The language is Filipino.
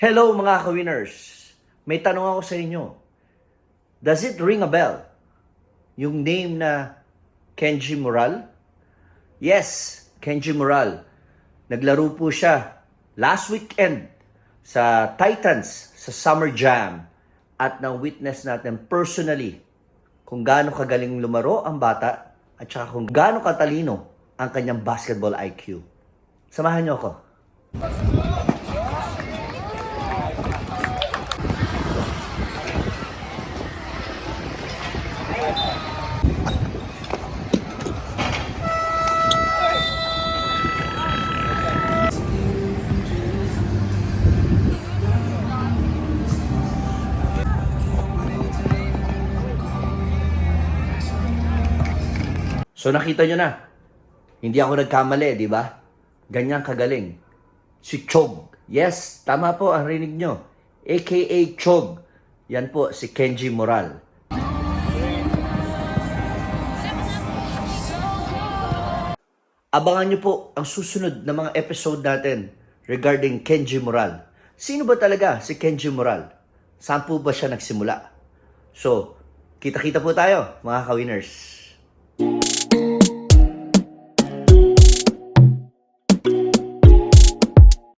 Hello mga ka-winners! May tanong ako sa inyo. Does it ring a bell? Yung name na Kenji Moral? Yes, Kenji Moral. Naglaro po siya last weekend sa Titans sa Summer Jam at na-witness natin personally kung gaano kagaling lumaro ang bata at saka kung gaano katalino ang kanyang basketball IQ. Samahan niyo ako. So nakita nyo na, hindi ako nagkamali, di ba? Ganyan kagaling. Si Chog. Yes, tama po ang rinig nyo. AKA Chog. Yan po, si Kenji Moral. Abangan nyo po ang susunod na mga episode natin regarding Kenji Moral. Sino ba talaga si Kenji Moral? Saan po ba siya nagsimula? So, kita-kita po tayo mga ka-winners.